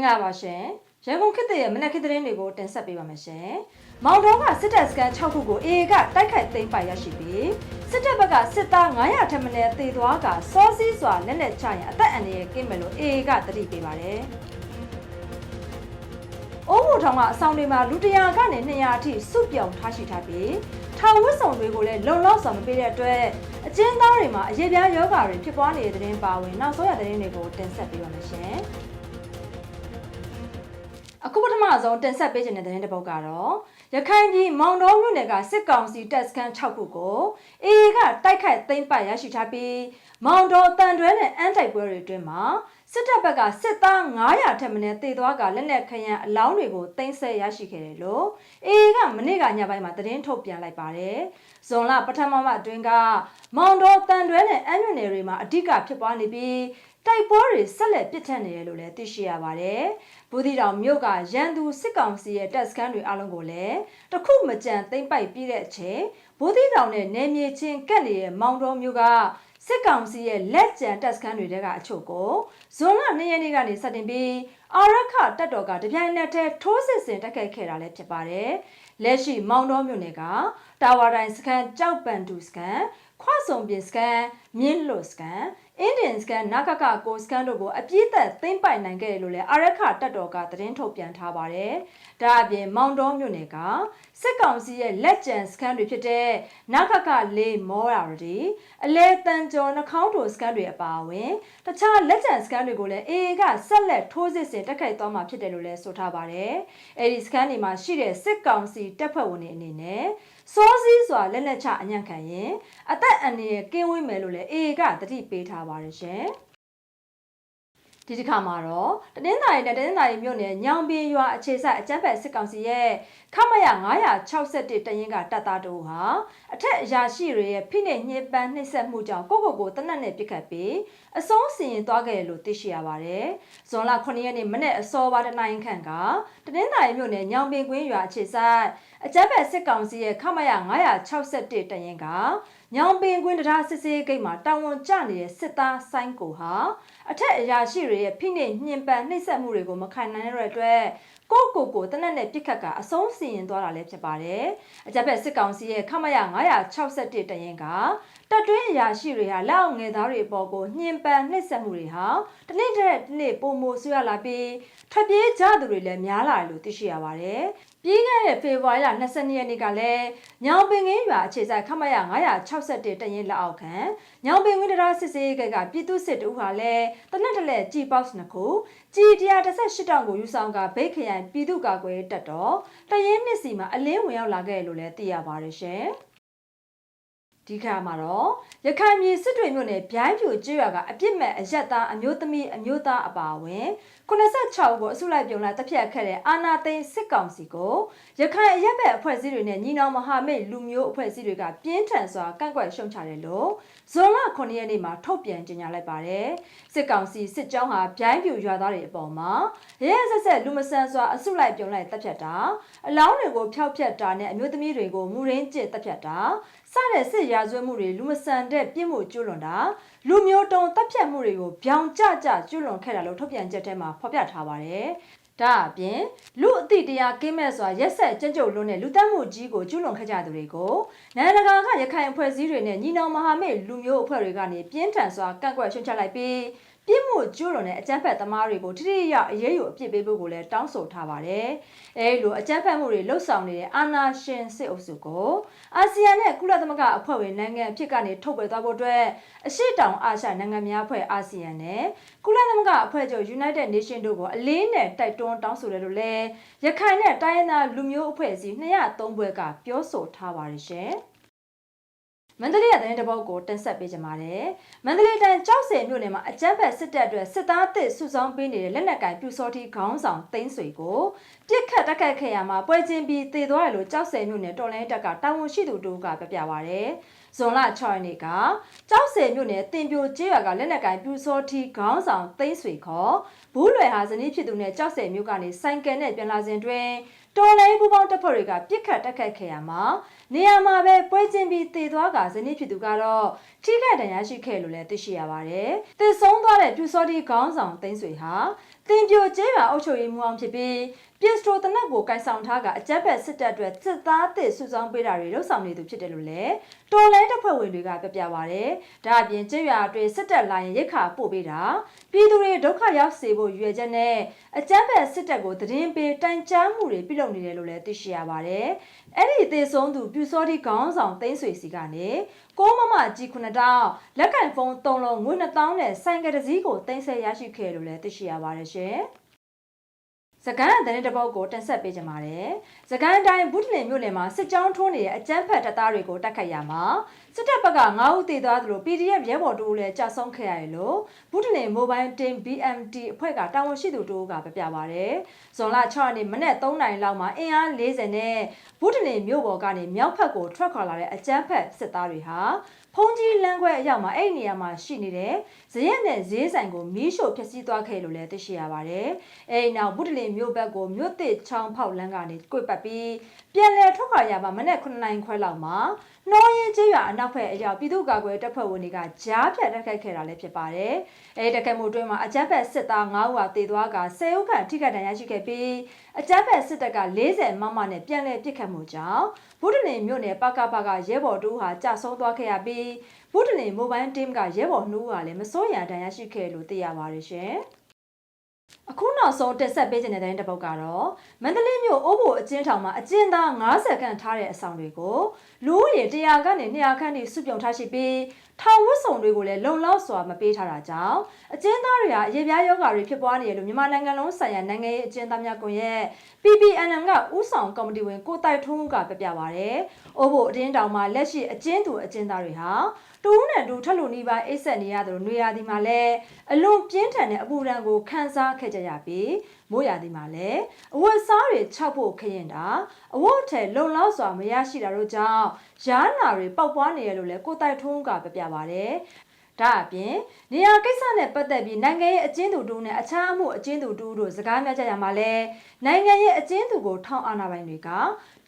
င်္ဂလာပါရှင်ရန်ကုန်ခေတ်သစ်ရဲ့မနက်ခေတ်သတင်းတွေကိုတင်ဆက်ပေးပါမယ်ရှင်မောင်တော်ကစစ်တပ်စကန်6ခုကို AA ကတိုက်ခိုက်သိမ်းပိုက်ရရှိပြီးစစ်တပ်ဘက်ကစစ်သား900ထက်မနည်းသေသွားကစောစီးစွာလက်လက်ချရင်အသက်အန္တရာယ်ကင်းမယ်လို့ AA ကတတိပေးပါတယ်အိုးဘူထောင်ကအဆောင်တွေမှာလူတရာကနေ200အထိစုပြောင်ထားရှိထားပြီးထောင်ဝတ်ဆောင်တွေကိုလည်းလုံလောက်စွာမပေးတဲ့အတွက်အကျဉ်းသားတွေမှာအရေးပြားယောဂါတွေဖြစ်ပွားနေတဲ့တဲ့တင်ပါဝင်နောက်ဆုံးရတဲ့တင်တွေကိုတင်ဆက်ပေးပါမယ်ရှင်။ အခုပထမဆုံးတင်ဆက်ပေးခြင်းတဲ့တဲ့တစ်ပုဒ်ကတော့ရခိုင်ပြည်မောင်တော်မြို့နယ်ကစစ်ကောင်စီတပ်စခန်း6ခုကိုအေအေကတိုက်ခိုက်သိမ်းပိုက်ရရှိထားပြီးမောင်တော်တန်တွဲနဲ့အန်တိုက်ပွဲတွေအတွင်းမှာစစ်တပ်ဘက်ကစစ်သား900ထက်မနည်းတေသွားကလက်နက်ခရံအလောင်းတွေကိုတင်ဆက်ရရှိခဲ့တယ်လို့အေအေကမနေ့ကညပိုင်းမှာသတင်းထုတ်ပြန်လိုက်ပါတယ်။ဇွန်လပထမမအတွင်းကမောင်တော်တန်တွဲနဲ့အန်မြို့နယ်တွေမှာအဓိကဖြစ်ပွားနေပြီး တိုက်ပွဲတွေဆက်လက်ပြစ်ထန်နေရလို့လည်းသိရှိရပါတယ်။ဘူးသီတောင်မြို့ကရန်သူစစ်ကောင်စီရဲ့တပ်စခန်းတွေအလုံးကိုလည်းတခုမကြံသိမ့်ပိုက်ပြီးတဲ့အချိန်ဘူးသီတောင်နဲ့နယ်မြေချင်းကပ်နေတဲ့မောင်တော်မြို့ကစစ်ကောင်စီရဲ့လက်ကျန်တပ်စခန်းတွေထဲကအချို့ကိုဇွန်လ2ရက်နေ့ကနေစတင်ပြီးအာရခတပ်တော်ကတပြိုင်နက်တည်းထိုးစစ်ဆင်တိုက်ခိုက်ခဲ့တာလည်းဖြစ်ပါတယ်။ လက်ရှိမောင်တော်မြို့နယ်ကတာဝါတိုင်းစခန်းကြောက်ပန်တူစခန်းခွဆုံပြင်စကန်မြင်းလွတ်စကန်အင်ဒင်စကန်နဂကကိုစကန်တို့ကိုအပြည့်သက်သိမ့်ပိုင်နိုင်ခဲ့တယ်လို့လည်းအာရခတက်တော်ကသတင်းထုတ်ပြန်ထားပါတယ်။ဒါအပြင်မောင်တော်မြို့နယ်ကစစ်ကောင်စီရဲ့လက်ကျန်စကန်တွေဖြစ်တဲ့နဂကလေးမောရာဒီအလဲတန်ကျော်နှခေါင်းထိုစကန်တွေအပါအဝင်တခြားလက်ကျန်စကန်တွေကိုလည်းအေအေကဆက်လက်ထိုးစစ်ဆင်တက်ခိုက်သွားမှာဖြစ်တယ်လို့လည်းဆိုထားပါတယ်။အဲဒီစကန်တွေမှာရှိတဲ့စစ်ကောင်စီတပ်ဖွဲ့ဝင်တွေအနေနဲ့စောစည်းစွာလက်လက်ချအညံ့ခံရင်အသက်အန္တရာယ်ကင်းဝေးမယ်လို့လည်းအေကတတိပေးထားပါတယ်ရှင် ဒီတစ်ခါမှာတော့တနင်္သာရီနဲ့တနင်္သာရီမြို့နယ်ညောင်ပင်ရွာအခြေစိုက်အကြမ်းဖက်စစ်ကောင်စီရဲ့ခမရ961တရင်ကတပ်သားတို့ဟာအထက်အရာရှိတွေရဲ့ဖိနှိပ်ညှဉ်းပန်းနှိပ်စက်မှုကြောင့်ကိုကိုကိုတနက်နဲ့ပြစ်ခတ်ပြီးအဆုံးစီရင်သွားခဲ့တယ်လို့သိရှိရပါတယ်။ဇွန်လ9ရက်နေ့မနေ့အစောပိုင်းတနိုင်ခန့်ကတနင်္သာရီမြို့နယ်ညောင်ပင်ကွင်းရွာအခြေစိုက်အကြမ်းဖက်စစ်ကောင်စီရဲ့ခမရ961တရင်က ညောင်ပင်ကွင်းတရားစစ်စေးဂိတ်မှာတာဝန်ကျနေတဲ့စစ်သားဆိုင်းကိုဟာအထက်အရာရှိတွေရဲ့ဖိနှိပ်ညှဉ်းပန်းနှိပ်စက်မှုတွေကိုမခံနိုင်တဲ့အတွက် ကိုကိုကိုတနက်နဲ့ပြစ်ခတ်ကအဆုံးစီရင်သွားတာလည်းဖြစ်ပါတယ်။အကြက်ဖက်စစ်ကောင်စီရဲ့ခမရ961တရင်ကတပ်တွင်းအရာရှိတွေဟာလက်အောင်ငယ်သားတွေအပေါ်ကိုညှဉ်းပန်းနှိပ်စက်မှုတွေဟာတနေ့တည်းတနေ့ပုံမိုဆွရလာပြီးထွက်ပြေးကြသူတွေလည်းများလာတယ်လို့သိရှိရပါတယ်။ပြီးခဲ့တဲ့ဖေဖော်ဝါရီလ22ရက်နေ့ကလည်းညောင်ပင်ငင်းရွာအခြေစိုက်ခမရ961တရင်လက်အောက်ခံညောင်ပင်ဝင်းတရားစစ်စေးကကပြည်သူစစ်တူဟာလည်းတနက်တလဲကြည်ပေါက်နှစ်ခုကြည်118တောင်ကိုယူဆောင်ကဗိတ်ခရိုင်ပြည်သူ့ကာကွယ်တပ်တော်တရင်နှစ်စီမှာအလင်းဝင်ရောက်လာခဲ့လို့လည်းသိရပါတယ်ရှင်။ ဒီခါမှာတော့ရခိုင်ပြည်စစ်တွေမြို့နယ်ဗျိုင်းပြူကျွော်ကအပြစ်မဲ့အရက်သားအမျိုးသမီးအမျိုးသားအပါအဝင်86ကိုအစုလိုက်ပြုံလိုက်တပ်ဖြတ်ခဲ့တဲ့အာနာသိန်းစစ်ကောင်စီကိုရခိုင်အရက်ဘက်အဖွဲ့အစည်းတွေနဲ့ညီနောင်မဟာမိတ်လူမျိုးအဖွဲ့အစည်းတွေကပြင်းထန်စွာကန့်ကွက်ရှုံချတယ်လို့ဇွန်လ9ရက်နေ့မှာထုတ်ပြန်ကြေညာလိုက်ပါတယ်စစ်ကောင်စီစစ်ကြောင်းဟာဗျိုင်းပြူရွာသားတွေအပေါ်မှာရဲဆက်ဆက်လူမဆန်စွာအစုလိုက်ပြုံလိုက်တပ်ဖြတ်တာအလောင်းတွေကိုဖျောက်ဖျက်တာနဲ့အမျိုးသမီးတွေကိုမူရင်းကျစ်တပ်ဖြတ်တာစတဲ့စစ်ရာဇဝတ်မှုတွေလူမဆန်တဲ့ပြစ်မှုကျူးလွန်တာလူမျိုးတုံတပ်ဖြတ်မှုတွေကိုပြောင်ကြကြကျူးလွန်ခဲ့တာလို့ထုတ်ပြန်ချက်ထဲမှာဖော်ပြထားပါတယ်။ဒါအပြင်လူအသည့်တရားကင်းမဲ့စွာရက်ဆက်ကြံ့ကြုတ်လွန်းတဲ့လူတက်မှုကြီးကိုကျူးလွန်ခဲ့ကြသူတွေကိုနိုင်ငံတကာကရခိုင်အဖွဲ့အစည်းတွေနဲ့ညီနောင်မဟာမိတ်လူမျိုးအဖွဲ့တွေကနေပြင်းထန်စွာကန့်ကွက်ရှုံချလိုက်ပြီး ပြစ်မှုကျူးလွန်တဲ့အကြမ်းဖက်သမားတွေကိုထိထိရောက်အရေးယူအပြစ်ပေးဖို့ကိုလည်းတောင်းဆိုထားပါတယ်။အဲဒီလိုအကြမ်းဖက်မှုတွေလှုပ်ဆောင်နေတဲ့အာဏာရှင်စစ်အုပ်စုကိုအာဆီယံနဲ့ကုလသမဂ္ဂအဖွဲ့ဝင်နိုင်ငံအဖြစ်ကနေထုတ်ပယ်သွားဖို့အတွက်အရှိတောင်အာရှနိုင်ငံများအဖွဲ့အာဆီယံနဲ့ကုလသမဂ္ဂအဖွဲ့ချုပ် United Nations တို့ကိုအလေးနဲ့တိုက်တွန်းတောင်းဆိုတယ်လို့လည်းရခိုင်နဲ့တိုင်းရင်းသားလူမျိုးအဖွဲ့အစည်း203ဘွဲကပြောဆိုထားပါတယ်ရှင်။ မန္တလေးရတဲ့တပုတ်ကိုတင်ဆက်ပေးကြပါတယ်။မန္တလေးတိုင်းကြောက်စင်မြို့နယ်မှာအကြမ်းဖက်စစ်တပ်အတွက်စစ်သားအသစ်စုဆောင်းပေးနေတဲ့လက်နက်ကင်ပြူစောတိခေါင်းဆောင်သိန်းဆွေကိုပြစ်ခတ်တက်ခတ်ခဲ့ရမှာပွဲချင်းပြီးတည်သွားတယ်လို့ကြောက်စင်မြို့နယ်တော်လိုင်းတပ်ကတာဝန်ရှိသူတို့ကပြပြပါဗျ။ဇွန်လ6ရက်နေ့ကကြောက်စင်မြို့နယ်တင်ပြိုကျေးရွာကလက်နက်ကင်ပြူစောတိခေါင်းဆောင်သိန်းဆွေခေါ်ဘူးလွယ်ဟာဇနီးဖြစ်သူနဲ့ကြောက်စင်မြို့ကနေဆိုင်ကယ်နဲ့ပြန်လာစဉ်တွင်တော်လိုင်းပူပေါင်းတပ်ဖွဲ့တွေကပြစ်ခတ်တက်ခတ်ခဲ့ရမှာ နေရာမှာပဲပွဲချင်းပြီးတည်သွားကဇနီးဖြစ်သူကတော့ထိခိုက်ဒဏ်ရာရှိခဲ့လို့လည်းသိရှိရပါတယ်။တည်ဆုံးသွားတဲ့ပြူစောတိခေါင်းဆောင်သိန်းဆွေဟာတတင်ပြိုကျဲရွာအုပ်ချုပ်ရေးမှူးအောင်ဖြစ်ပြီးပြည်စတိုတနက်ကိုကန်ဆောင်ထားကအကြက်ဖက်စစ်တပ်အတွက်စစ်သားအသစ်စုဆောင်းပေးတာတွေလှုပ်ဆောင်နေသူဖြစ်တယ်လို့လည်းတော်လိုင်းတပ်ဖွဲ့ဝင်တွေကပြောပြပါရယ်ဒါအပြင်ကျဲရွာအတွင်းစစ်တပ်လာရင်ရိတ်ခါပို့ပေးတာပြည်သူတွေဒုက္ခရောက်စေဖို့ရည်ရွယ်ချက်နဲ့အကြက်ဖက်စစ်တပ်ကိုသတင်းပေးတိုင်ကြားမှုတွေပြုလုပ်နေတယ်လို့လည်းသိရှိရပါတယ်အဲ့ဒီသေဆုံးသူပြူစောတိခေါင်းဆောင်သိန်းဆွေစီကနေကိုမမကြီးခုနှစ်တောင်းလက်ကင်ဖုန်း၃လုံးငွေ2000နဲ့ဆိုင်ကယ်တစ်စီးကိုသိမ်းဆည်းရရှိခဲ့လို့လည်းသိရှိရပါတယ်ရှင်။ စကန်အတဲ့တပုတ်ကိုတင်ဆက်ပေးကြပါမယ်။စကန်တိုင်းဘူးတလင်မြို့နယ်မှာစစ်ကြောင်းထိုးနေတဲ့အကြမ်းဖက်တပ်သားတွေကိုတိုက်ခိုက်ရမှာစစ်တပ်ဘက်က9ဦးသေသွားသလို PDF ရဲဘော်တို့လည်းကြာဆုံးခဲ့ရတယ်လို့ဘူးတလင် Mobile Team BMT အဖွဲ့ကတာဝန်ရှိသူတို့ကပြပြပါဗျ။ဇွန်လ6ရက်နေ့မနက်3နာရီလောက်မှာအင်အား40နဲ့ဘူးတလင်မြို့ပေါ်ကနေမြောက်ဘက်ကိုထွက်ခွာလာတဲ့အကြမ်းဖက်စစ်သားတွေဟာဖုန်ကြီးလမ်းခွဲအရောက်မှာအဲ့ဒီနေရာမှာရှိနေတဲ့ဇရက်နဲ့ဈေးဆိုင်ကိုမီးရှို့ဖျက်ဆီးသွားခဲ့လို့လည်းသိရှိရပါတယ်။အဲ့ဒီနောက်ဘူးတလင်မြို့ဘက်ကိုမြို့သစ်ချောင်းဖောက်လမ်းကနေကွေ့ပတ်ပြီးပြန်လည်ထွက်ခွာရပါမနက်9နာရီခွဲလောက်မှာနှောရင်ကျေးရွာအနောက်ဘက်အရောက်ပြည်သူ့ကာကွယ်တပ်ဖွဲ့ဝင်တွေကကြားဖြတ်တိုက်ခိုက်ခဲ့တာလည်းဖြစ်ပါတယ်။အဲဒီတိုက်ခိုက်မှုအတွင်းမှာအကြမ်းဖက်စစ်သား9ဦးဟာတေသွားက10ဦးခန့်ထိခိုက်ဒဏ်ရာရှိခဲ့ပြီးအကြမ်းဖက်စစ်တပ်က40မမနဲ့ပြန်လည်ပစ်ခတ်မှုကြောင့်ဗုဒ္ဓနေမြို့နယ်ပကပကရဲဘော်တူဟာကြာဆုံးသွားခဲ့ရပြီးဗုဒ္ဓနေ mobile team ကရဲဘော်နှူးဟာလည်းမစိုးရန်ဒဏ်ရာရှိခဲ့လို့သိရပါတယ်ရှင်။ အခုနောက်ဆုံးတက်ဆက်ပေးခြင်းတဲ့တဲ့တစ်ပုတ်ကတော့မန္တလေးမြို့အိုးဘိုအကျဉ်းထောင်မှာအကျဉ်းသား90ခန့်ထားတဲ့အဆောင်တွေကိုလူဦးရေ100ခန့်နဲ့200ခန့်ထိစုပြုံထားရှိပြီးထောင်ဝတ်ဆောင်တွေကိုလည်းလုံလောက်စွာမပေးထားတာကြောင့်အကျဉ်းသားတွေဟာအရေးပြားယောဂါတွေဖြစ်ပွားနေတယ်လို့မြန်မာနိုင်ငံလုံးဆိုင်ရာနိုင်ငံရေးအကျဉ်းသားများကွန်ရက် PPNM ကဥဆောင်ကော်မတီဝင်ကိုတိုက်ထွန်းကပြပြပါဗျ။အိုးဘိုအတင်းတောင်မှာလက်ရှိအကျဉ်းသူအကျဉ်းသားတွေဟာတူးနဲ့တူထက်လူနီးပါးအိတ်ဆက်နေရတယ်လို့နေရာဒီမှာလည်းအလွန်ပြင်းထန်တဲ့အပူဒဏ်ကိုခံစားခဲ့ကြရပြီးမိုးရာသီမှာလည်းအဝတ်စားတွေခြောက်ဖို့ခရင်တာအဝတ်ထဲလုံလောက်စွာမရရှိတာတို့ကြောင့်ရားနာတွေပေါက်ပွားနေရလို့လည်းကိုတိုက်ထုံးကပြပြပါတယ်ဒါအပြင်နေရာကိစ္စနဲ့ပတ်သက်ပြီးနိုင်ငံရဲ့အကျဉ်းသူတူနဲ့အခြားအမှုအကျဉ်းသူတူတို့စကားများကြရမှာလဲနိုင်ငံရဲ့အကျဉ်းသူကိုထောင်အာဏာပိုင်တွေက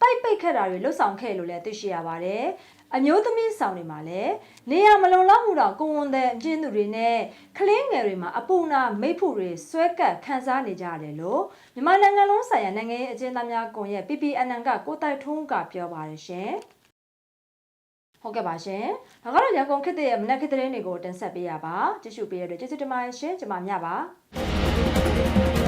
တိုက်ပိတ်ခဲ့တာတွေလှုပ်ဆောင်ခဲ့လို့လည်းသိရှိရပါတယ် အမျိုးသမီးဆောင်တွေမှာလည်းနေရမလုံလောက်မှုတော့ကိုဝန်တဲ့အကျဉ်းသူတွေနဲ့ကလေးငယ်တွေမှာအပူနာမိတ်ဖို့တွေဆွဲကပ်ခံစားနေကြရတယ်လို့မြန်မာနိုင်ငံလုံးဆိုင်ရာနိုင်ငံရေးအကျဉ်းသားများကွန်ရက် PPNN ကကိုတိုက်ထုံးကပြောပါတယ်ရှင်ဟုတ်ကဲ့ပါရှင်။ဒါကတော့ရန်ကုန်ခေတ်ရဲ့မနက်ခေတ်သတင်းတွေကိုတင်ဆက်ပေးရပါ။ကြည့်ရှုပေးရတဲ့ကျေးဇူးတင်ပါတယ်ရှင်။ကျွန်မမြပါ။